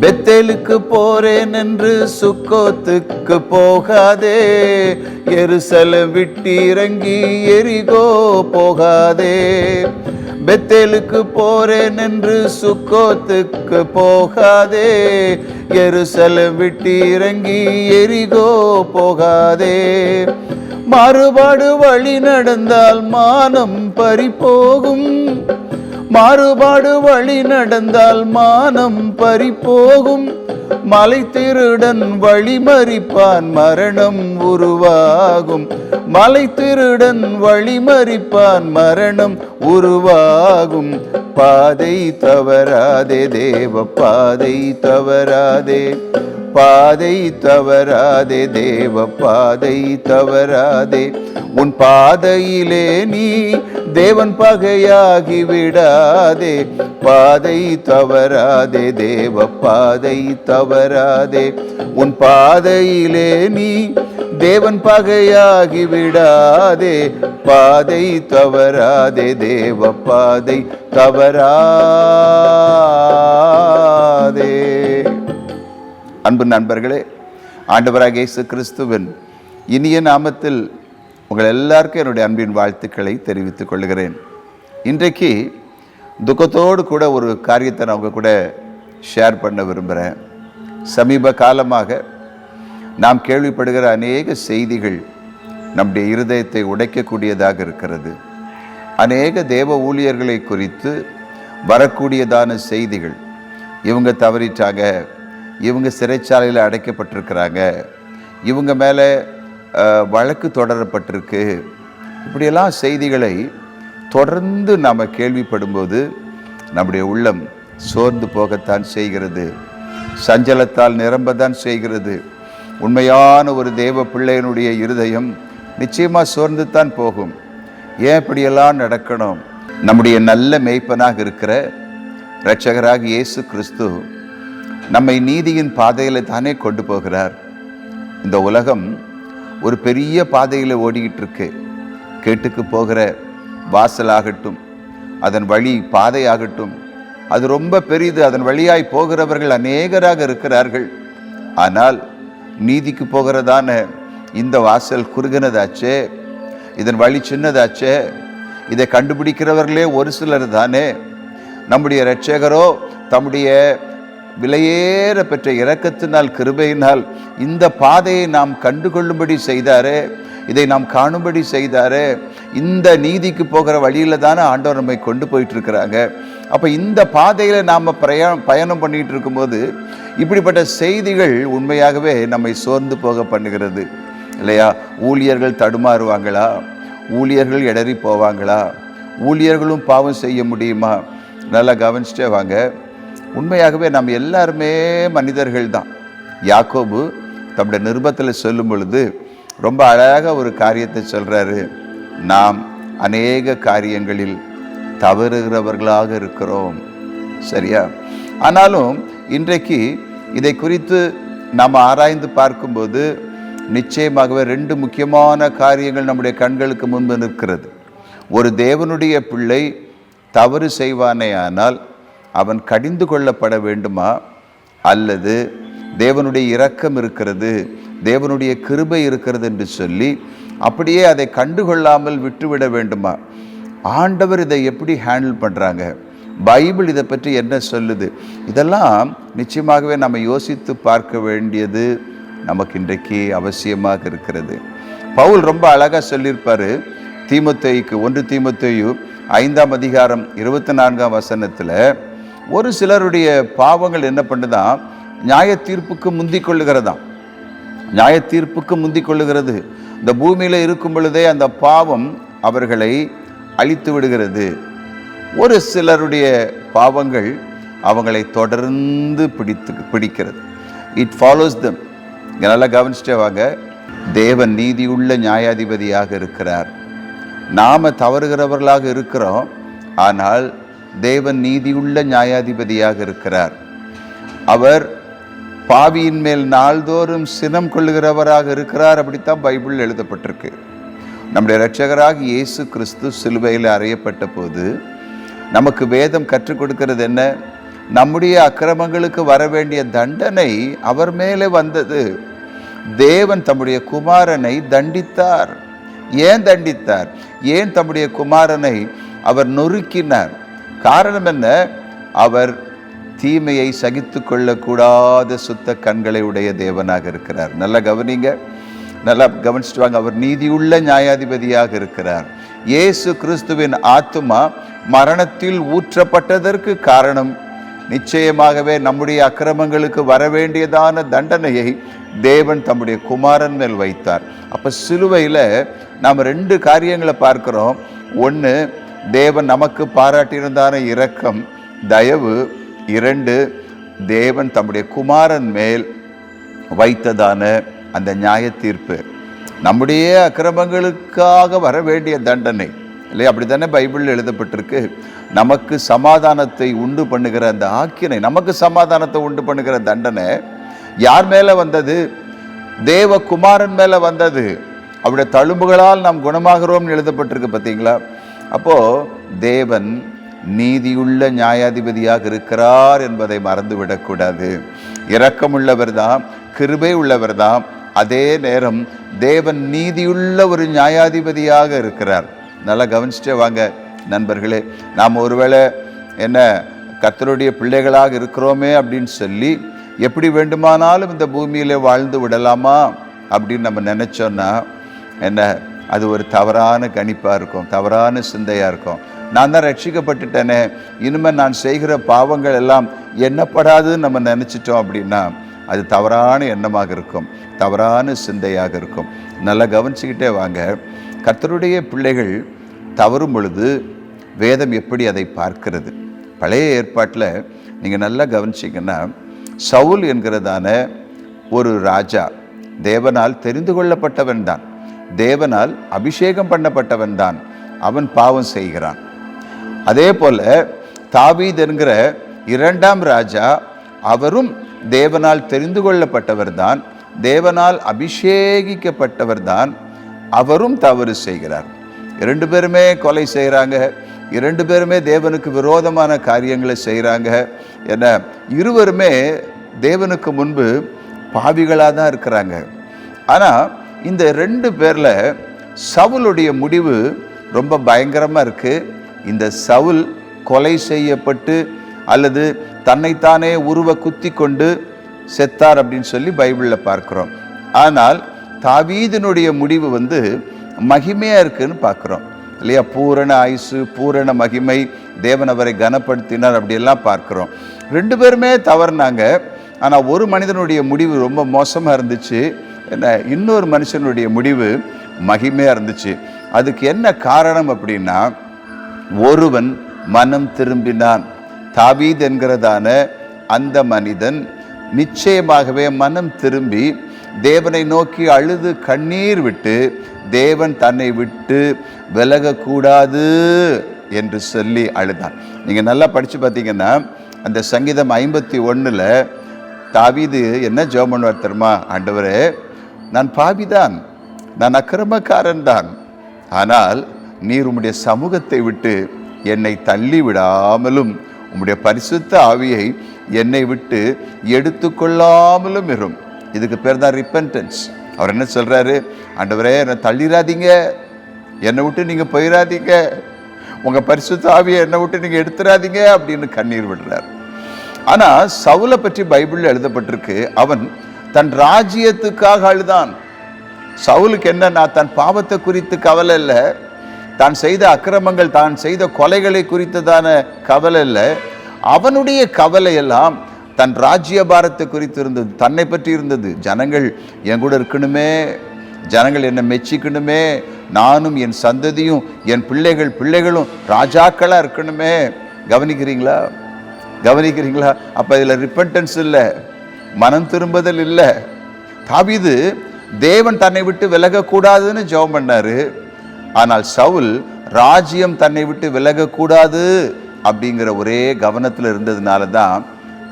பெத்தேலுக்கு போறேன் என்று சுக்கோத்துக்கு போகாதே. எருசல விட்டு இறங்கி எரிகோ போகாதே. பெத்தேலுக்கு போறேன் என்று சுக்கோத்துக்கு போகாதே. எருசல விட்டு இறங்கி எரிகோ போகாதே. மாறுபாடு வழி நடந்தால் மானம் பறி போகும் மாறுபாடு வழி நடந்தால் மானம் பறிப்போகும் மலை திருடன் வழிமறிப்பான் மரணம் உருவாகும். மலை திருடன் வழிமறிப்பான் மரணம் உருவாகும். பாதை தவறாதே தேவ பாதை தவறாதே. பாதை தவறாதே தேவ பாதை தவறாதே. உன் பாதையிலே நீ தேவன் பகையாகி விடாதே. பாதை தவறாதே தேவ பாதை தவறாதே. உன் பாதையிலே நீ தேவன் பகையாகி விடாதே. பாதை தவறாதே தேவ பாதை தவறாதே. அன்பு நண்பர்களே ஆண்டவராக இயேசு கிறிஸ்துவின் இனிய நாமத்தில் உங்கள் எல்லாருக்கும் என்னுடைய அன்பின் வாழ்த்துக்களை தெரிவித்துக் கொள்கிறேன். இன்றைக்கு துக்கத்தோடு கூட ஒரு காரியத்தை நான் உங்கள் கூட ஷேர் பண்ண விரும்புகிறேன் சமீப காலமாக நாம் கேள்விப்படுகிற அநேக செய்திகள் நம்முடைய இருதயத்தை உடைக்கக்கூடியதாக இருக்கிறது. அநேக தேவ ஊழியர்களை குறித்து வரக்கூடியதான செய்திகள். இவங்க தவறிட்டாங்க. இவங்க சிறைச்சாலையில் அடைக்கப்பட்டிருக்கிறாங்க. இவங்க மேலே வழக்கு தொடரப்பட்டிருக்கு. இப்படியெல்லாம் செய்திகளை தொடர்ந்து நாம் கேள்விப்படும்போது நம்முடைய உள்ளம் சோர்ந்து போகத்தான் செய்கிறது. சஞ்சலத்தால் நிரம்பத்தான் செய்கிறது. உண்மையான ஒரு தேவ பிள்ளையனுடைய இருதயம் நிச்சயமாக சோர்ந்து தான் போகும். ஏன் இப்படியெல்லாம் நடக்கணும்? நம்முடைய நல்ல மேய்ப்பனாக இருக்கிற இரட்சகராக இயேசு கிறிஸ்து நம்மை நீதியின் பாதையில் தானே கொண்டு போகிறார். இந்த உலகம் ஒரு பெரிய பாதையில் ஓடிக்கிட்டு இருக்கு கேட்டுக்கு போகிற வாசலாகட்டும் அதன் வழி பாதையாகட்டும் அது ரொம்ப பெரிது. அதன் வழியாய் போகிறவர்கள் அநேகராக இருக்கிறார்கள். ஆனால் நீதிக்கு போகிறதான இந்த வாசல் குறுகினதாச்சே. இதன் வழி சின்னதாச்சே. இதை கண்டுபிடிக்கிறவர்களே ஒரு சிலர் தானே. நம்முடைய இரட்சகரோ தம்முடைய விலையேற பெற்ற இரக்கத்தினால் கிருபையினால் இந்த பாதையை நாம் கண்டுகொள்ளும்படி செய்தாரே. இதை நாம் காணும்படி செய்தாரே. இந்த நீதிக்கு போகிற வழியில் தானே ஆண்டவர் நம்மை கொண்டு போயிட்டு இருக்கிறாங்க அப்போ இந்த பாதையில் நாம் பிரயாணம் பயணம் பண்ணிகிட்டு இருக்கும்போது இப்படிப்பட்ட செய்திகள் உண்மையாகவே நம்மை சோர்ந்து போக பண்ணுகிறது. இல்லையா? ஊழியர்கள் தடுமாறுவாங்களா? ஊழியர்கள் இடறி போவாங்களா? ஊழியர்களும் பாவம் செய்ய முடியுமா? நல்லா கவனிச்சிட்டே வாங்க. உண்மையாகவே நம்ம எல்லாருமே மனிதர்கள் தான் யாக்கோபு தம்முடைய நிருபத்தில் சொல்லும் பொழுது ரொம்ப அழகாக ஒரு காரியத்தை சொல்கிறாரு நாம் அநேக காரியங்களில் தவறுகிறவர்களாக இருக்கிறோம். சரியா? ஆனாலும் இன்றைக்கு இதை குறித்து நாம் ஆராய்ந்து பார்க்கும்போது நிச்சயமாகவே ரெண்டு முக்கியமான காரியங்கள் நம்முடைய கண்களுக்கு முன்பு நிற்கிறது. ஒரு தேவனுடைய பிள்ளை தவறு செய்வானே ஆனால் அவன் கடிந்து கொள்ளப்பட வேண்டுமா? அல்லது தேவனுடைய இரக்கம் இருக்கிறது தேவனுடைய கிருபை இருக்கிறது என்று சொல்லி அப்படியே அதை கண்டுகொள்ளாமல் விட்டுவிட வேண்டுமா? ஆண்டவர் இதை எப்படி ஹேண்டில் பண்ணுறாங்க பைபிள் இதை பற்றி என்ன சொல்லுது? இதெல்லாம் நிச்சயமாகவே நம்ம யோசித்து பார்க்க வேண்டியது. நமக்கு இன்றைக்கு அவசியமாக இருக்கிறது. பவுல் ரொம்ப அழகாக சொல்லியிருப்பார் தீமத்தேய்க்கு ஒன்று தீமத்தேயு ஐந்தாம் அதிகாரம் இருபத்தி நான்காம் வசனத்தில் ஒரு சிலருடைய பாவங்கள் என்ன பண்ணுதான் நியாய தீர்ப்புக்கு முந்தி கொள்ளுகிறதாம். நியாய தீர்ப்புக்கு முந்தி கொள்ளுகிறது. இந்த பூமியில் இருக்கும் பொழுதே அந்த பாவம் அவர்களை அழித்து விடுகிறது. ஒரு சிலருடைய பாவங்கள் அவங்களை தொடர்ந்து பிடித்து பிடிக்கிறது. இட் ஃபாலோஸ் தம் இங்கே நல்லா கவனிச்சிட்டே வாங்க. தேவன் நீதியுள்ள நியாயாதிபதியாக இருக்கிறார். நாம் தவறுகிறவர்களாக இருக்கிறோம். ஆனால் தேவன் நீதியுள்ள நியாயாதிபதியாக இருக்கிறார். அவர் பாவியின் மேல் நாள்தோறும் சினம் கொள்ளுகிறவராக இருக்கிறார் அப்படித்தான் பைபிள் எழுதப்பட்டிருக்கு. நம்முடைய இரட்சகராக இயேசு கிறிஸ்து சிலுவையில் அறையப்பட்ட போது நமக்கு வேதம் கற்றுக் கொடுக்கிறது என்ன? நம்முடைய அக்கிரமங்களுக்கு வர வேண்டிய தண்டனை அவர் மேலே வந்தது. தேவன் தம்முடைய குமாரனை தண்டித்தார். ஏன் தண்டித்தார்? ஏன் தம்முடைய குமாரனை அவர் நொறுக்கினார்? காரணம் என்ன? அவர் தீமையை சகித்து கொள்ளக்கூடாத சுத்த கண்களை உடைய தேவனாக இருக்கிறார். நல்லா கவனிங்க. நல்லா கவனிச்சுட்டு வாங்க. அவர் நீதியுள்ள நியாயாதிபதியாக இருக்கிறார். இயேசு கிறிஸ்துவின் ஆத்துமா மரணத்தில் ஊற்றப்பட்டதற்கு காரணம் நிச்சயமாகவே நம்முடைய அக்கிரமங்களுக்கு வர வேண்டியதான தண்டனையை தேவன் தம்முடைய குமாரன் மேல் வைத்தார். அப்போ சிலுவையில் நாம் ரெண்டு காரியங்களை பார்க்குறோம். ஒன்று தேவன் நமக்கு பாராட்டியிருந்தான இரக்கம் தயவு. இரண்டு தேவன் தம்முடைய குமாரன் மேல் வைத்ததான அந்த நியாய தீர்ப்பு நம்முடைய அக்கிரமங்களுக்காக வர வேண்டிய தண்டனை. இல்லையா? அப்படி தானே பைபிளில் எழுதப்பட்டிருக்கு. நமக்கு சமாதானத்தை உண்டு பண்ணுகிற அந்த ஆக்கினை நமக்கு சமாதானத்தை உண்டு பண்ணுகிற தண்டனை யார் மேலே வந்தது? தேவகுமாரன் மேலே வந்தது. அவருடைய தழும்புகளால் நாம் குணமாகிறோம்னு எழுதப்பட்டிருக்கு பார்த்தீங்களா? அப்போது தேவன் நீதியுள்ள நியாயாதிபதியாக இருக்கிறார் என்பதை மறந்துவிடக்கூடாது. இரக்கமுள்ளவர் தான் கிருபை உள்ளவர் தான் அதே நேரம் தேவன் நீதியுள்ள ஒரு நியாயாதிபதியாக இருக்கிறார். நல்லா கவனிச்சுட்டே வாங்க. நண்பர்களே நாம் ஒருவேளை என்ன கத்தருடைய பிள்ளைகளாக இருக்கிறோமே அப்படின்னு சொல்லி எப்படி வேண்டுமானாலும் இந்த பூமியில் வாழ்ந்து விடலாமா அப்படின்னு நம்ம நினச்சோன்னா என்ன அது ஒரு தவறான கணிப்பாக இருக்கும் தவறான சிந்தையாக இருக்கும். நான் தான் ரட்சிக்கப்பட்டுட்டேனே இனிமேல் நான் செய்கிற பாவங்கள் எல்லாம் எண்ணப்படாதுன்னு நம்ம நினச்சிட்டோம் அப்படின்னா அது தவறான எண்ணமாக இருக்கும் தவறான சிந்தையாக இருக்கும். நல்லா கவனிச்சுக்கிட்டே வாங்க கர்த்தருடைய பிள்ளைகள் தவறும் பொழுது வேதம் எப்படி அதை பார்க்கிறது? பழைய ஏற்பாட்டில் நீங்கள் நல்லா கவனிச்சிங்கன்னா சவுல் என்கிறதான ஒரு ராஜா தேவனால் தெரிந்து கொள்ளப்பட்டவன் தான். தேவனால் அபிஷேகம் பண்ணப்பட்டவன் தான். அவன் பாவம் செய்கிறான். அதே போல் தாவீத் என்கிற இரண்டாம் ராஜா அவரும் தேவனால் தெரிந்து கொள்ளப்பட்டவர் தான் தேவனால் அபிஷேகிக்கப்பட்டவர் தான் அவரும் தவறு செய்கிறார். இரண்டு பேருமே கொலை செய்கிறாங்க இரண்டு பேருமே தேவனுக்கு விரோதமான காரியங்களை செய்கிறாங்க என்ன? இருவருமே தேவனுக்கு முன்பு பாவிகளாக தான் இருக்கிறாங்க. ஆனால் இந்த ரெண்டு பேரில் சவுலுடைய முடிவு ரொம்ப பயங்கரமாக இருக்குது இந்த சவுல் கொலை செய்யப்பட்டு அல்லது தன்னைத்தானே உருவ குத்தி கொண்டு செத்தார் அப்படின்னு சொல்லி பைபிளில் பார்க்குறோம். ஆனால் தாவீதினுடைய முடிவு வந்து மகிமையாக இருக்குன்னு பார்க்குறோம். இல்லையா? பூரண ஆயுசு பூரண மகிமை தேவன் அவரை கனப்படுத்தினார் அப்படியெல்லாம் பார்க்குறோம். ரெண்டு பேருமே தவறுனாங்க. ஆனால் ஒரு மனிதனுடைய முடிவு ரொம்ப மோசமாக இருந்துச்சு. என்ன? இன்னொரு மனுஷனுடைய முடிவு மகிமையாக இருந்துச்சு. அதுக்கு என்ன காரணம் அப்படின்னா ஒருவன் மனம் திரும்பினான். தாவீத் என்கிறதான அந்த மனிதன் நிச்சயமாகவே மனம் திரும்பி தேவனை நோக்கி அழுது கண்ணீர் விட்டு தேவன் தன்னை விட்டு விலகக்கூடாது என்று சொல்லி அழுதான். நீங்கள் நல்லா படித்து பார்த்தீங்கன்னா அந்த சங்கீதம் ஐம்பத்தி ஒன்றில் தாவிது என்ன ஜோமன் பண்ணுவார் தெரியுமா? ஆண்டவரே நான் பாவிதான் நான் அக்கிரமக்காரன் தான் ஆனால் நீர் உம்முடைய சமூகத்தை விட்டு என்னை தள்ளி விடாமலும் உம்முடைய பரிசுத்த ஆவியை என்னை விட்டு எடுத்துக்கொள்ளாமலும் இரும். இதுக்கு பேர் தான் ரிப்பன்டன்ஸ் அவர் என்ன சொல்கிறாரு ஆண்டவரே என்னை தள்ளிடாதீங்க என்னை விட்டு நீங்கள் போயிடாதீங்க உங்கள் பரிசு ஆவியை என்னை விட்டு நீங்கள் எடுத்துடாதீங்க அப்படின்னு கண்ணீர் விடுறார். ஆனால் சவுலை பற்றி பைபிளில் எழுதப்பட்டிருக்கு அவன் தன் ராஜ்யத்துக்காக அழுதான். சவுலுக்கு என்ன நான் தன் பாவத்தை குறித்து கவலை இல்லை. தான் செய்த அக்கிரமங்கள் தான் செய்த கொலைகளை குறித்ததான கவலை இல்லை. அவனுடைய கவலையெல்லாம் தன் ராஜ்ய பாரத்தை குறித்து இருந்தது தன்னை பற்றி இருந்தது. ஜனங்கள் என் கூட இருக்கணுமே ஜனங்கள் என்னை மெச்சிக்கணுமே. நானும் என் சந்ததியும் என் பிள்ளைகள் பிள்ளைகளும் ராஜாக்களாக இருக்கணுமே. கவனிக்கிறீங்களா? கவனிக்கிறீங்களா? அப்போ இதில் ரிப்பன்டன்ஸ் இல்லை. மனம் திரும்புதல் இல்லை. தாவிது தேவன் தன்னை விட்டு விலகக்கூடாதுன்னு ஜெபம் பண்ணார். ஆனால் சவுல் ராஜ்யம் தன்னை விட்டு விலகக்கூடாது அப்படிங்கிற ஒரே கவனத்தில் இருந்ததுனால தான்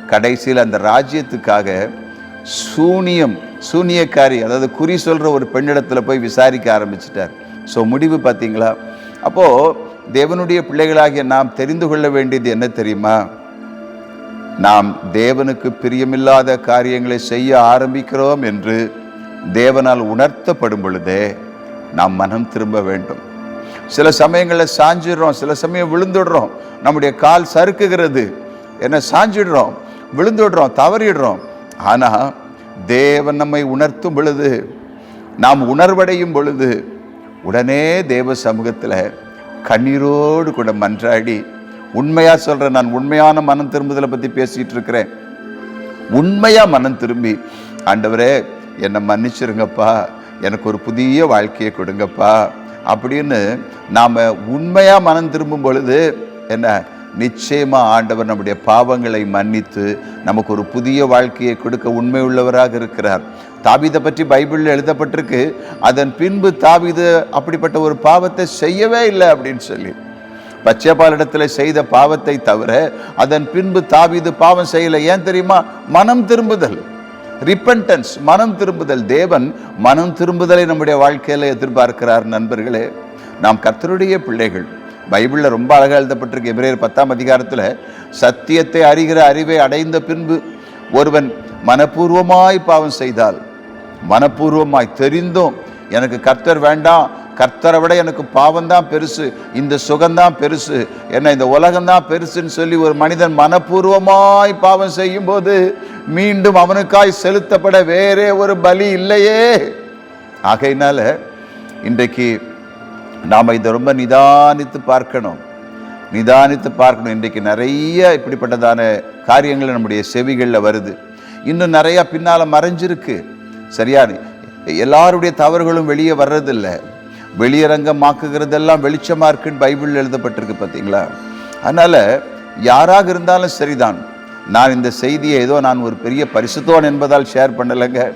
கடைசியில் அந்த ராஜ்யத்துக்காக சூனியம் சூனியக்காரி அதாவது குறி சொல்கிற ஒரு பெண்ணிடத்தில் போய் விசாரிக்க ஆரம்பிச்சிட்டார். ஸோ முடிவு பார்த்தீங்களா? அப்போது தேவனுடைய பிள்ளைகளாகிய நாம் தெரிந்து கொள்ள வேண்டியது என்ன தெரியுமா? நாம் தேவனுக்கு பிரியமில்லாத காரியங்களை செய்ய ஆரம்பிக்கிறோம் என்று தேவனால் உணர்த்தப்படும் பொழுதே நாம் மனம் திரும்ப வேண்டும். சில சமயங்களில் சாஞ்சிடுறோம் சில சமயம் விழுந்துடுறோம். நம்முடைய கால் சறுக்குகிறது என்ன சாஞ்சிடுறோம் விழுந்துடுறோம் தவறிடுறோம். ஆனால் தேவன் நம்மை உணர்த்தும் பொழுது நாம் உணர்வடையும் பொழுது உடனே தேவ சமூகத்தில் கண்ணீரோடு கூட மன்றாடி உண்மையாக சொல்கிறேன் நான் உண்மையான மனம் திரும்புதலை பற்றி பேசிகிட்டு இருக்கிறேன். உண்மையாக மனம் திரும்பி ஆண்டவரே என்னை மன்னிச்சிருங்கப்பா எனக்கு ஒரு புதிய வாழ்க்கையை கொடுங்கப்பா. அப்படின்னு நாம் உண்மையாக மனம் திரும்பும் பொழுது என்ன? நிச்சயமாக ஆண்டவர் நம்முடைய பாவங்களை மன்னித்து நமக்கு ஒரு புதிய வாழ்க்கையை கொடுக்க உண்மை உள்ளவராக இருக்கிறார். தாபீதை பற்றி பைபிளில் எழுதப்பட்டிருக்கு அதன் பின்பு தாவீது அப்படிப்பட்ட ஒரு பாவத்தை செய்யவே இல்லை அப்படின்னு சொல்லி. பச்சைப்பாலிடத்தில் செய்த பாவத்தை தவிர அதன் பின்பு தாபீது பாவம் செய்யலை. ஏன் தெரியுமா? மனம் திரும்புதல். ரிப்பன்டன்ஸ் மனம் திரும்புதல். தேவன் மனம் திரும்புதலை நம்முடைய வாழ்க்கையில் எதிர்பார்க்கிறார் நண்பர்களே. நாம் கர்த்தருடைய பிள்ளைகள். பைபிளில் ரொம்ப அழகாக எழுதப்பட்டிருக்கு. எபிரேயர் பத்தாம் அதிகாரத்தில் சத்தியத்தை அறிகிற அறிவை அடைந்த பின்பு ஒருவன் மனப்பூர்வமாய் பாவம் செய்தால் மனப்பூர்வமாய் தெரிந்தும் எனக்கு கர்த்தர் வேண்டாம் கர்த்தரை விட எனக்கு பாவம் தான் பெருசு இந்த சுகம்தான் பெருசு என்ன இந்த உலகம்தான் பெருசுன்னு சொல்லி ஒரு மனிதன் மனப்பூர்வமாய் பாவம் செய்யும் போது மீண்டும் அவனுக்காய் செலுத்தப்பட வேறே ஒரு பலி இல்லையே. ஆகையினால இன்றைக்கு நாம் இதை ரொம்ப நிதானித்து பார்க்கணும். நிதானித்து பார்க்கணும். இன்றைக்கு நிறைய இப்படிப்பட்டதான காரியங்கள் நம்முடைய செவிகளில் வருது. இன்னும் நிறையா பின்னால் மறைஞ்சிருக்கு. சரியா? எல்லாருடைய தவறுகளும் வெளியே வர்றதில்லை. வெளியரங்கமாக்குகிறதெல்லாம் வெளிச்சமாக இருக்குன்னு பைபிளில் எழுதப்பட்டிருக்கு பார்த்தீங்களா? அதனால் யாராக இருந்தாலும் சரிதான். நான் இந்த செய்தியை ஏதோ நான் ஒரு பெரிய பரிசுத்தோன் என்பதால் ஷேர் பண்ணலைங்க.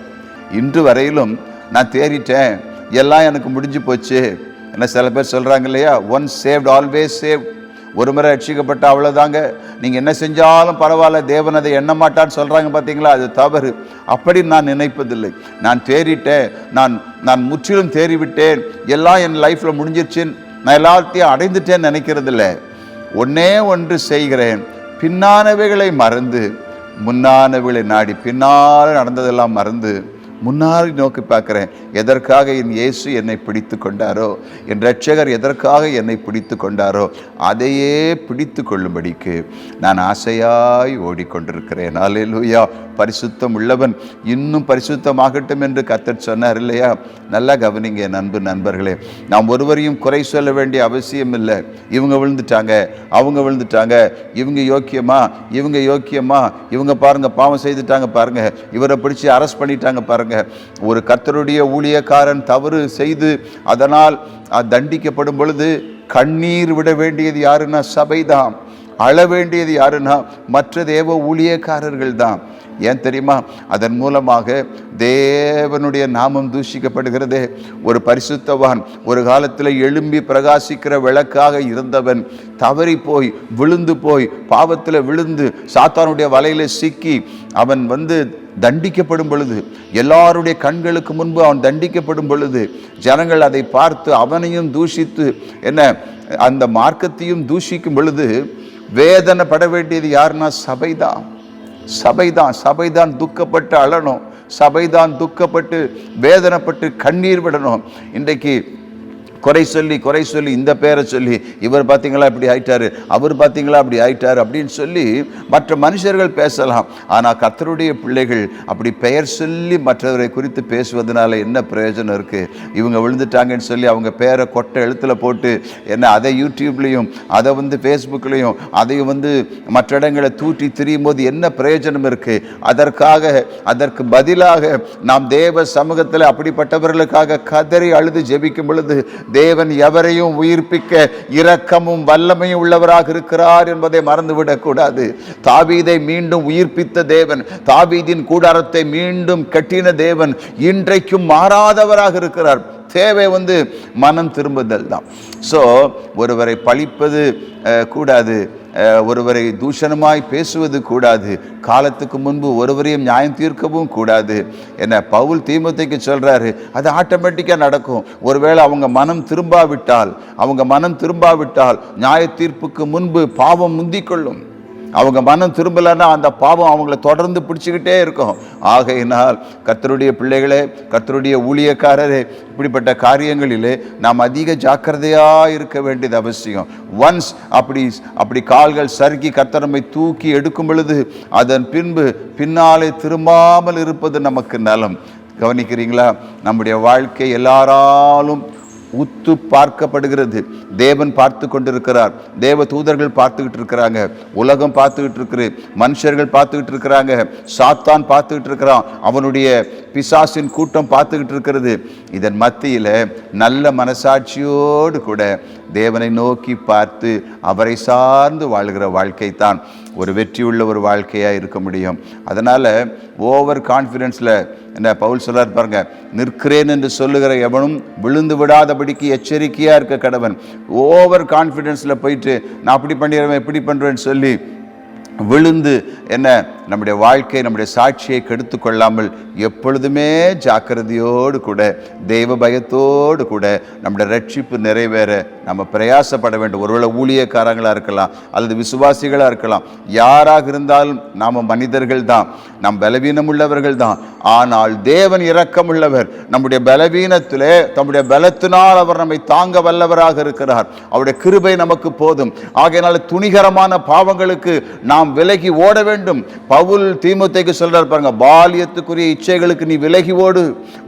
இன்று வரையிலும் நான் தேறிட்டேன். எல்லாம் எனக்கு முடிஞ்சு போச்சு. என்ன சில பேர் சொல்கிறாங்க இல்லையா? ஒன் சேவ்ட் ஆல்வேஸ் சேவ் ஒரு முறை ரட்சிக்கப்பட்ட அவ்வளோதாங்க நீங்கள் என்ன செஞ்சாலும் பரவாயில்ல தேவன் அதை எண்ண மாட்டான்னு சொல்கிறாங்க பார்த்தீங்களா அது தவறு. அப்படி நான் நினைப்பதில்லை. நான் தேறிட்டேன். நான் நான் முற்றிலும் தேறிவிட்டேன். எல்லாம் என் லைஃப்பில் முடிஞ்சிருச்சுன்னு நான் எல்லாத்தையும் அடைந்துட்டேன்னு நினைக்கிறதில்ல. ஒன்றே ஒன்று செய்கிறேன். பின்னானவைகளை மறந்து முன்னானவைகளை நாடி பின்னால் நடந்ததெல்லாம் மறந்து முன்னாடி நோக்கி பார்க்குறேன். எதற்காக என் இயேசு என்னை பிடித்து கொண்டாரோ? என் ரட்சகர் எதற்காக என்னை பிடித்து கொண்டாரோ? அதையே பிடித்து கொள்ளும்படிக்கு நான் ஆசையாய் ஓடிக்கொண்டிருக்கிறேன். அல்லேலூயா பரிசுத்தம் உள்ளவன் இன்னும் பரிசுத்தமாகட்டும் என்று கத்தர் சொன்னார் இல்லையா? நல்லா கவனிங்க நண்பு நண்பர்களே. நாம் ஒருவரையும் குறை சொல்ல வேண்டிய அவசியம் இல்லை. இவங்க விழுந்துட்டாங்க அவங்க விழுந்துட்டாங்க. இவங்க யோக்கியமா? இவங்க யோக்கியமா? இவங்க பாருங்கள் பாவம் செய்துட்டாங்க பாருங்கள் இவரை பிடிச்சி அரெஸ்ட் பண்ணிட்டாங்க பாருங்கள் பாருங்க. ஒரு கர்த்தருடைய ஊழியக்காரன் தவறு செய்து அதனால் தண்டிக்கப்படும் பொழுது கண்ணீர் விட வேண்டியது யாருன்னா சபைதான். அழ வேண்டியது யாருன்னா மற்ற தேவ ஊழியக்காரர்கள் தான் ஏன் தெரியுமா? அதன் மூலமாக தேவனுடைய நாமம் தூஷிக்கப்படுகிறது. ஒரு பரிசுத்தவான் ஒரு காலத்தில் எழும்பி பிரகாசிக்கிற விளக்காக இருந்தவன் தவறி போய் விழுந்து போய் பாவத்தில் விழுந்து சாத்தானுடைய வலையில் சிக்கி அவன் வந்து தண்டிக்கப்படும் பொழுது எல்லாருடைய கண்களுக்கு முன்பு அவன் தண்டிக்கப்படும் பொழுது ஜனங்கள் அதை பார்த்து அவனையும் தூஷித்து என்ன அந்த மார்க்கத்தையும் தூஷிக்கும் பொழுது வேதனைப்பட வேண்டியது யாருன்னா சபைதான். சபைதான் சபைதான் துக்கப்பட்டு அழணும். சபைதான் துக்கப்பட்டு வேதனைப்பட்டு கண்ணீர் விடணும். இன்றைக்கு குறை சொல்லி குறை சொல்லி இந்த பேரை சொல்லி இவர் பார்த்தீங்களா இப்படி ஆயிட்டாரு அவர் பார்த்தீங்களா அப்படி ஆயிட்டாரு அப்படின்னு சொல்லி மற்ற மனுஷர்கள் பேசலாம். ஆனால் கத்தருடைய பிள்ளைகள் அப்படி பெயர் சொல்லி மற்றவரை குறித்து பேசுவதனால என்ன பிரயோஜனம் இருக்குது இவங்க விழுந்துட்டாங்கன்னு சொல்லி அவங்க பேரை கொட்டை எழுத்தில் போட்டு என்ன அதை யூடியூப்லேயும் அதை வந்து ஃபேஸ்புக்லேயும் அதையும் வந்து மற்ற இடங்களை தூட்டி திரியும் போது என்ன பிரயோஜனம் இருக்குது அதற்காக அதற்கு பதிலாக நாம் தேவ சமூகத்தில் அப்படிப்பட்டவர்களுக்காக கதறி அழுது ஜெபிக்கும் பொழுது தேவன் எவரையும் உயிர்ப்பிக்க இரக்கமும் வல்லமையும் உள்ளவராக இருக்கிறார் என்பதை மறந்துவிடக்கூடாது தாவீதை மீண்டும் உயிர்ப்பித்த தேவன் தாவீதின் கூடாரத்தை மீண்டும் கட்டின தேவன் இன்றைக்கும் மாறாதவராக இருக்கிறார். தேவை வந்து மனம் திரும்புதல் தான். ஸோ ஒருவரை பழிப்பது கூடாது. ஒருவரை தூஷணமாய் பேசுவது கூடாது. காலத்துக்கு முன்பு ஒருவரையும் நியாயம் தீர்க்கவும் கூடாது என்ன பவுல் தீமத்தைக்கு சொல்கிறாரு அது ஆட்டோமேட்டிக்காக நடக்கும். ஒருவேளை அவங்க மனம் திரும்பாவிட்டால் அவங்க மனம் திரும்பாவிட்டால் நியாய தீர்ப்புக்கு முன்பு பாவம் முந்திக்கொள்ளும். அவங்க மனம் திரும்பலைன்னா அந்த பாவம் அவங்கள தொடர்ந்து பிடிச்சிக்கிட்டே இருக்கும். ஆகையினால் கத்தருடைய பிள்ளைகளே கத்தருடைய ஊழியக்காரரே இப்படிப்பட்ட காரியங்களிலே நாம் அதிக ஜாக்கிரதையாக இருக்க வேண்டியது அவசியம். ஒன்ஸ் அப்படி அப்படி கால்கள் சறுக்கி கத்தரமை தூக்கி எடுக்கும் பொழுது அதன் பின்பு பின்னாலே திரும்பாமல் இருப்பது நமக்கு நலம். கவனிக்கிறீங்களா? நம்முடைய வாழ்க்கை எல்லாராலும் உத்து பார்க்கப்படுகிறது. தேவன் பார்த்து கொண்டிருக்கிறார். தேவ தூதர்கள் பார்த்துக்கிட்டு இருக்கிறாங்க. உலகம் பார்த்துக்கிட்டு இருக்குது. மனுஷர்கள் பார்த்துக்கிட்டு இருக்கிறாங்க. சாத்தான் பார்த்துக்கிட்டு இருக்கிறான். அவனுடைய பிசாசின் கூட்டம் பார்த்துக்கிட்டு இருக்கிறது. இதன் மத்தியில் நல்ல மனசாட்சியோடு கூட தேவனை நோக்கி பார்த்து அவரை சார்ந்து வாழ்கிற வாழ்க்கை தான் ஒரு வெற்றியுள்ள ஒரு வாழ்க்கையாக இருக்க முடியும். அதனால் ஓவர் கான்ஃபிடென்ஸில் என்ன பவுல் சொல்லார் பாருங்க நிற்கிறேன் என்று சொல்லுகிற எவனும் விழுந்து விடாதபடிக்கு எச்சரிக்கையாக இருக்க கடவன். ஓவர் கான்ஃபிடென்ஸில் போயிட்டு நான் அப்படி பண்ணிடுறேன் இப்படி பண்ணுறேன்னு சொல்லி விழுந்து என்ன நம்முடைய வாழ்க்கை நம்முடைய சாட்சியை கெடுத்து கொள்ளாமல் எப்பொழுதுமே ஜாக்கிரதையோடு கூட தெய்வ பயத்தோடு கூட நம்முடைய ரட்சிப்பு நிறைவேற நம்ம பிரயாசப்பட வேண்டும். ஒருவேளை ஊழியக்காரங்களாக இருக்கலாம் அல்லது விசுவாசிகளாக இருக்கலாம் யாராக இருந்தாலும் நாம் மனிதர்கள் தான் நாம் பலவீனம் உள்ளவர்கள் தான். ஆனால் தேவன் இரக்கம் உள்ளவர். நம்முடைய பலவீனத்திலே தம்முடைய பலத்தினால் அவர் நம்மை தாங்க வல்லவராக இருக்கிறார். அவருடைய கிருபை நமக்கு போதும். ஆகையினால் துணிகரமான பாவங்களுக்கு நாம் விலகி ஓட வேண்டும். பவுல் தீமுத்தைக்கு சொல்றார் பாருங்க பாலியத்துக்குரிய இச்சைகளுக்கு நீ விலகி ஓடு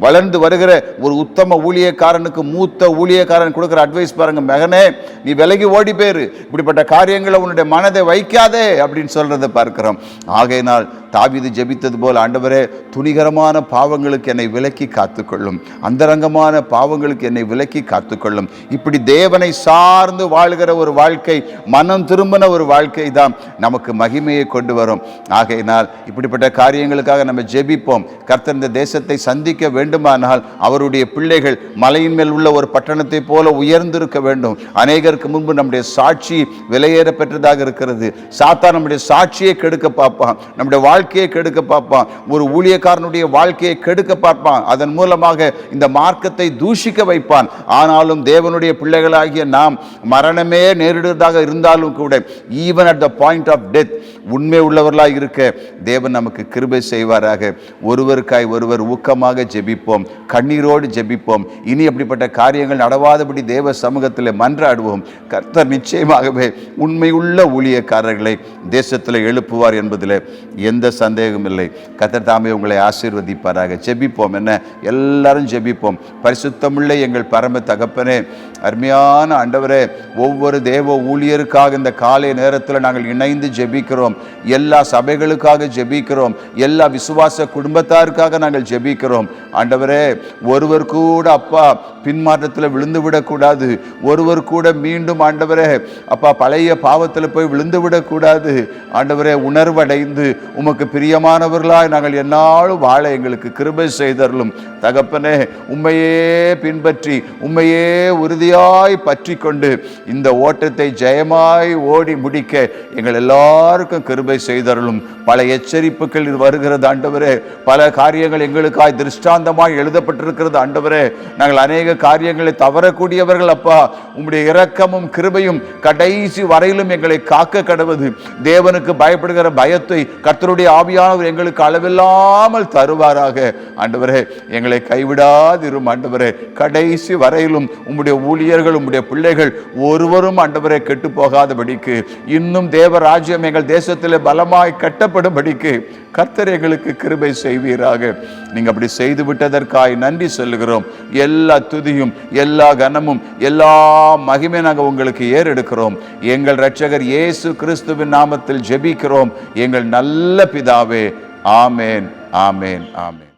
வளர்ந்து வருகிற ஒரு உத்தம ஊழியக்காரனுக்கு மூத்த ஊழியக்காரன் கொடுக்குற அட்வைஸ் பாருங்க மகனே நீ விலகி ஓடி போயிரு. இப்படிப்பட்ட காரியங்களை உன்னுடைய மனதை வைக்காதே. அப்படின்னு சொல்றதை பார்க்கிறோம். ஆகையினால் தாவிது ஜெபித்தது போல் ஆண்டவரே துணிகரமான பாவங்களுக்கு என்னை விலக்கி காத்துக்கொள்ளும். அந்தரங்கமான பாவங்களுக்கு என்னை விலக்கி காத்துக்கொள்ளும். இப்படி தேவனை சார்ந்து வாழ்கிற ஒரு வாழ்க்கை மனம் திரும்பின ஒரு வாழ்க்கை தான் நமக்கு மகிமையை கொண்டு வரும். ஆகை ஆகையினால் இப்படிப்பட்ட காரியங்களுக்காக நம்ம ஜெபிப்போம். கர்த்தர் இந்த தேசத்தை சந்திக்க வேண்டுமானால் அவருடைய பிள்ளைகள் மலையின் மேல் உள்ள ஒரு பட்டணத்தை போல உயர்ந்திருக்க வேண்டும். அநேகருக்கு முன்பு நம்முடைய சாட்சி விலையேற பெற்றதாக இருக்கிறது. சாத்தா நம்முடைய சாட்சியை கெடுக்க பார்ப்பான். நம்முடைய வாழ்க்கையை கெடுக்க பார்ப்பான். ஒரு ஊழியக்காரனுடைய வாழ்க்கையை கெடுக்க பார்ப்பான். அதன் மூலமாக இந்த மார்க்கத்தை தூஷிக்க வைப்பான். ஆனாலும் தேவனுடைய பிள்ளைகளாகிய நாம் மரணமே நேரிடுவதாக இருந்தாலும் கூட even at the point of death உண்மை உள்ளவர்களாக இருக்க தேவன் நமக்கு கிருபை செய்வாராக. ஒருவருக்காய் ஒருவர் ஊக்கமாக ஜெபிப்போம். கண்ணீரோடு ஜெபிப்போம். இனி அப்படிப்பட்ட காரியங்கள் நடவாதபடி தேவ சமூகத்தில் மன்றாடுவோம். கர்த்தர் நிச்சயமாகவே உண்மையுள்ள ஊழியக்காரர்களை தேசத்தில் எழுப்புவார் என்பதில் எந்த சந்தேகமும் இல்லை. கர்த்தர் தாமே உங்களை ஆசீர்வதிப்பாராக. ஜெபிப்போம். என்ன? எல்லாரும் ஜெபிப்போம். பரிசுத்தமுள்ள எங்கள் பரம தகப்பனே அருமையான ஆண்டவரே ஒவ்வொரு தேவ ஊழியருக்காக இந்த காலை நேரத்தில் நாங்கள் இணைந்து ஜெபிக்கிறோம். எல்லா சபைகளும் சபைகளுக்காக ஜெபிக்கிறோம். எல்லா விசுவாச குடும்பத்தாருக்காக நாங்கள் ஜெபிக்கிறோம். ஆண்டவரே ஒருவர் கூட அப்பா பின்மாற்றத்தில் விழுந்து விடக்கூடாது. ஒருவர் கூட மீண்டும் ஆண்டவரே அப்பா பழைய பாவத்தில் போய் விழுந்து விடக்கூடாது. ஆண்டவரே உணர்வடைந்து உமக்கு பிரியமானவர்களாய் நாங்கள் என்னாலும் வாழ எங்களுக்கு கிருபை செய்தருளும். தகப்பனே உண்மையே பின்பற்றி உண்மையே உறுதியாய் பற்றி கொண்டு இந்த ஓட்டத்தை ஜெயமாய் ஓடி முடிக்க எங்கள் எல்லாருக்கும் கிருபை செய்தருளும். பல எச்சரிப்புகள் இது வருகிறது ஆண்டவரே. பல காரியங்கள் எங்களுக்காய் திருஷ்டாந்தமாய் எழுதப்பட்டிருக்கிறது ஆண்டவரே. நாங்கள் அநேக காரியங்களை தவறக்கூடியவர்கள் அப்பா. உங்களுடைய இரக்கமும் கிருபையும் கடைசி வரையிலும் எங்களை காக்க கடவுது. தேவனுக்கு பயப்படுகிற பயத்தை கர்த்தருடைய ஆவியானவர் எங்களுக்கு அளவில்லாமல் தருவாராக. ஆண்டவரே எங்களை கைவிடாதிரும் ஆண்டவரே. கடைசி வரையிலும் உங்களுடைய ஊழியர்கள் உங்களுடைய பிள்ளைகள் ஒருவரும் ஆண்டவரே கெட்டு போகாதபடிக்கு. இன்னும் தேவராஜ்யம் எங்கள் தேசத்தில் பலமாய் கட்ட கட்டப்படும்படிக்கு கர்த்தர் எங்களுக்கு கிருபை செய்வீராக. நீங்க அப்படி செய்து விட்டதற்காய் நன்றி சொல்லுகிறோம். எல்லா துதியும் எல்லா கனமும் எல்லா மகிமை நாங்கள் உங்களுக்கு ஏறெடுக்கிறோம். எங்கள் ரட்சகர் இயேசு கிறிஸ்துவின் நாமத்தில் ஜெபிக்கிறோம். எங்கள் நல்ல பிதாவே ஆமேன் ஆமேன் ஆமேன்.